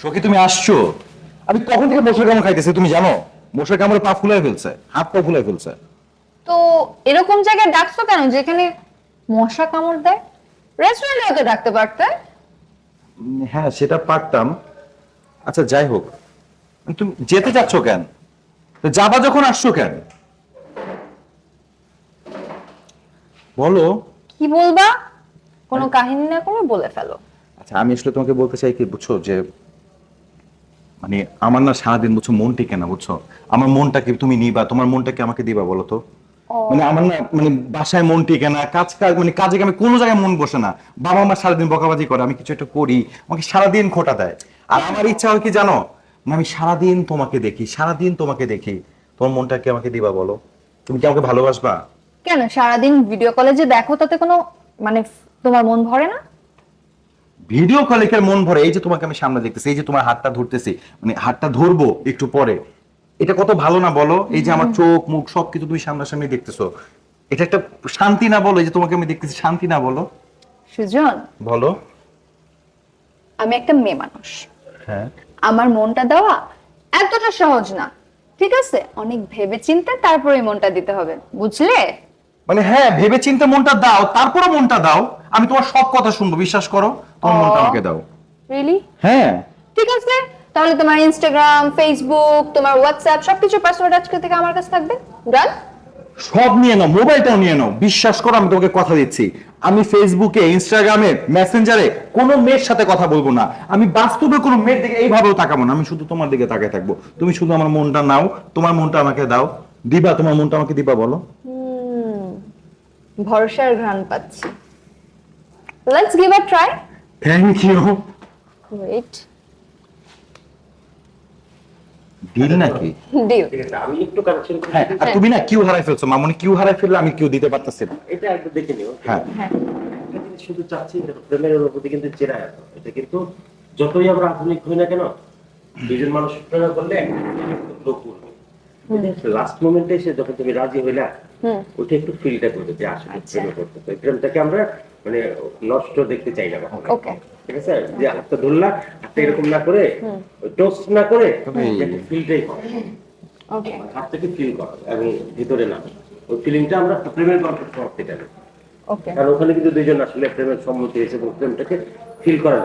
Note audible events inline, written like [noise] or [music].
সখী তুমি আসছো? আমি কখন থেকে মশলার কামড় খাইতেছি তুমি জানো? মশলার কামড়ে পা ফুলাই ফেলছে হাত পা ফুলাই ফেলছে। তো এরকম জায়গায় ডাকছো কেন? যেখানে মশা কামড় দেয়? রেস্টুরেন্টে হয়তো ডাকতে পারতে? হ্যাঁ সেটা পারতাম। আচ্ছা যাই হোক। তুমি যেতে চাচ্ছ কেন? তো যাবা যখন আসছো কেন? বলো। কি বলবা? কোনো কাহিনী না করে বলে ফেলো। আচ্ছা আমি আসলে তোমাকে বলতে চাই কি বুঝছ যে মানে আমার না সারাদিন বুঝছ মন টিকে না বুঝছ। আমার মনটাকে তুমি নিবা তোমার মনটাকে আমাকে দিবা বলো তো। মানে আমার না মানে বাসায় মন টিকে না কাজ কাজ মানে কাজে আমি কোনো জায়গায় মন বসে না। বাবা মা সারাদিন বকাবাজি করে আমি কিছু একটা করি আমাকে সারাদিন খোটা দেয়। আর আমার ইচ্ছা হয় কি জানো? মানে আমি সারাদিন তোমাকে দেখি সারাদিন তোমাকে দেখি। তোমার মনটাকে আমাকে দিবা বলো। তুমি কি আমাকে ভালোবাসবা? কেন? সারাদিন ভিডিও কলে যে দেখো তাতে কোনো মানে তোমার মন ভরে না? ভিডিও কলে কি আর মন ভরে এই যে তোমাকে আমি সামনে দেখতেছি এই যে তোমার হাতটা ধরতেছি মানে হাতটা ধরবো একটু পরে। এটা কত ভালো না বলো? এই যে আমার চোখ মুখ সবকিছু তুমি সামনাসামনি দেখতেছো। এটা একটা শান্তি না বলো? এই যে তোমাকে আমি দেখতেছি শান্তি না বলো? সুজন। বলো। আমি একটা মেয়ে মানুষ। হ্যাঁ। আমার মনটা দেওয়া এতটা সহজ না। ঠিক আছে? অনেক ভেবে চিন্তে তারপরে মনটা দিতে হবে। বুঝলে? মানে হ্যাঁ ভেবে চিন্তে মনটা দাও তারপরে মনটা দাও। আমি তোমার সব কথা শুনব বিশ্বাস করো? তোমার মনটা আমাকে দাও। রিয়েলি হ্যাঁ। ঠিক আছে। তাহলে তোমার ইনস্টাগ্রাম ফেসবুক তোমার হোয়াটসঅ্যাপ সবকিছু পাসওয়ার্ড আজকে থেকে আমার কাছে থাকবে। ডান সব নিয়ে নাও মোবাইলটাও নিয়ে নাও। বিশ্বাস করো আমি তোমাকে কথা দিচ্ছি। আমি ফেসবুকে ইনস্টাগ্রামে মেসেঞ্জারে কোনো মেয়ের সাথে কথা বলব না। আমি বাস্তবে কোনো মেয়ের দিকে এইভাবেও তাকাবো না। আমি শুধু তোমার দিকে তাকায় থাকব। তুমি শুধু আমার মনটা নাও। তোমার মনটা আমাকে দাও। দিবা তোমার মনটা আমাকে দিবা বলো। ভরসার ঘ্রাণ পাচ্ছি। Let's give a try thank you great deal নাকি? [laughs] ডিল আমি একটু কানেকশন করি। হ্যাঁ আর তুমি না কিউ হারাই ফেলছো মামনি কিউ হারাই ফেললে আমি কিউ দিতে পারতেছি না। এটা একটু দেখে নিও হ্যাঁ। হ্যাঁ। একটা জিনিস শুধু চাচ্ছি দেখো, প্রেমের অনুভূতি কিন্তু চেরা এত এটা কিন্তু যতই আমরা আধুনিক হই না কেন দুজন মানুষ প্রেম করলে লোক লাস্ট মোমেন্টে এসে যখন তুমি রাজি হইলা ওটা একটু ফিলটা করবে যে আসলে। প্রেমে করতে তো প্রেমটাকে আমরা মানে নষ্ট দেখতে চাই না কখনো। ঠিক আছে? যে হাতটা ধরলা হাতটা এরকম না করে টোস্ট না করে একটু ফিলটাই করো। ওকে হাত থেকে ফিল করো এবং ভিতরে না ওই ফিলিংটা আমরা প্রেমের গল্প ওকে কারণ ওখানে কিন্তু দুইজন আসলে প্রেমের সম্মতি হয়েছে এবং প্রেমটাকে ফিল করার